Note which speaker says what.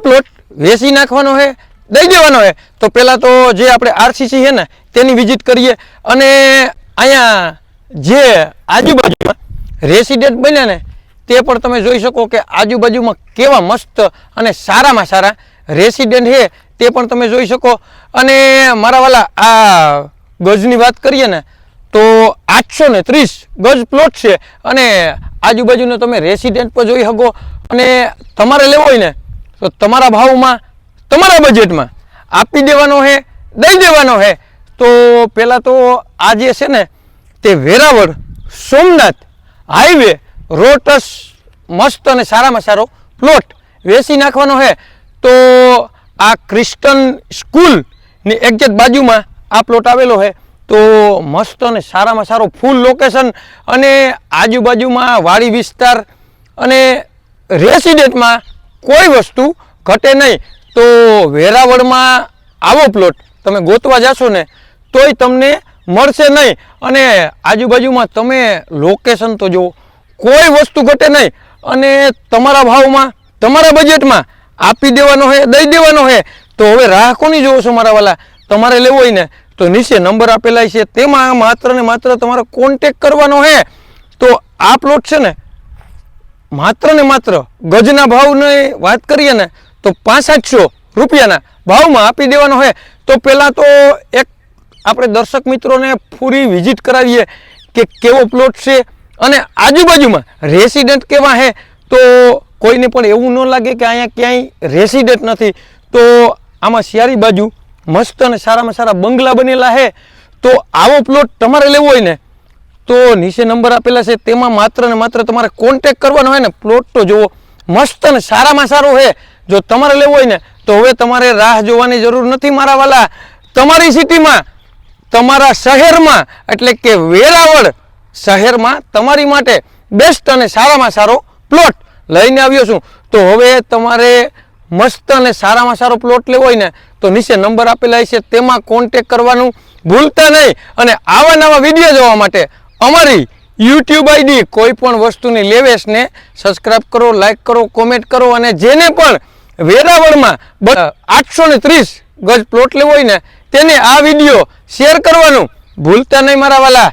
Speaker 1: Plot વેચી નાખવાનો છે, દઈ દેવાનો છે. તો પહેલાં તો જે આપણે આરસીસી છે ને, તેની વિઝિટ કરીએ અને અહીંયા જે આજુબાજુમાં રેસિડેન્ટ બન્યા ને, તે પણ તમે જોઈ શકો કે આજુબાજુમાં કેવા મસ્ત અને સારામાં સારા રેસિડેન્ટ છે, તે પણ તમે જોઈ શકો. અને મારા વાલા, આ ગજની વાત કરીએ ને, તો આઠસો ને ત્રીસ ગજ પ્લોટ છે. અને આજુબાજુનો તમે રેસિડેન્ટ પણ જોઈ શકો. અને તમારે લેવો હોય ને તો તમારા ભાવમાં, તમારા બજેટમાં આપી દેવાનો છે દઈ દેવાનો છે તો પહેલાં તો આ જે છે ને, તે વેરાવળ, સોમનાથ હાઈવે રોટસ, મસ્ત અને સારામાં સારો પ્લોટ વેચી નાખવાનો છે તો આ ક્રિસ્ટન સ્કૂલની એક્ઝેક્ટ બાજુમાં આ પ્લોટ આવેલો છે તો મસ્ત અને સારામાં સારો ફૂલ લોકેશન અને આજુબાજુમાં વાડી વિસ્તાર અને રેસિડેન્ટમાં કોઈ વસ્તુ ઘટે નહીં. તો વેરાવળમાં આવો પ્લોટ તમે ગોતવા જશો ને, તોય તમને મળશે નહીં. અને આજુબાજુમાં તમે લોકેશન તો જુઓ. કોઈ વસ્તુ ઘટે નહીં. અને તમારા ભાવમાં, તમારા બજેટમાં આપી દેવાનો છે દઈ દેવાનો છે તો હવે રાહ કોની જોવો છો મારા વાલા? તમારે લેવો હોય ને, તો નીચે નંબર આપેલા છે. તેમાં માત્ર ને માત્ર તમારે કોન્ટેક કરવાનો છે તો આ પ્લોટ છે ને માત્ર ને માત્ર ગજના ભાવની વાત કરીએ ને, તો પાંસઠસો રૂપિયાના ભાવમાં આપી દેવાનો હોય, તો પહેલાં તો એક આપણે દર્શક મિત્રોને પૂરી વિઝિટ કરાવીએ કે કેવો પ્લોટ છે અને આજુબાજુમાં રેસિડેન્ટ કેવા છે તો કોઈને પણ એવું ન લાગે કે અહીંયા ક્યાંય રેસિડેન્ટ નથી. તો આમાં શિયારી બાજુ મસ્ત અને સારામાં સારા બંગલા બનેલા છે તો આવો પ્લોટ તમારે લેવો હોય ને તો નીચે નંબર આપેલા છે, તેમાં માત્ર ને માત્ર તમારે કોન્ટેક કરવાનો હોય ને પ્લોટ તો જુઓ, મસ્ત અને સારામાં સારો છે. જો તમારે લેવો હોય ને, તો હવે તમારે રાહ જોવાની જરૂર નથી મારા વાલા. તમારી સિટીમાં, તમારા શહેરમાં, એટલે કે વેરાવળ શહેરમાં તમારી માટે બેસ્ટ અને સારામાં સારો પ્લોટ લઈને આવ્યો છું. તો હવે તમારે મસ્ત અને સારામાં સારો પ્લોટ લેવો હોય ને, તો નીચે નંબર આપેલા છે, તેમાં કોન્ટેક કરવાનું ભૂલતા નહીં. અને આવા નવા વીડિયો જોવા માટે અમારી યુટ્યુબ આઈડી કોઈ પણ વસ્તુની લેવેશને સબસ્ક્રાઈબ કરો લાઈક કરો કોમેન્ટ કરો અને જેને પણ વેરાવળમાં આઠસો ને ત્રીસ ગજ પ્લોટ લેવો હોય ને, તેને આ વીડિયો શેર કરવાનું ભૂલતા નહીં મારા વાલા.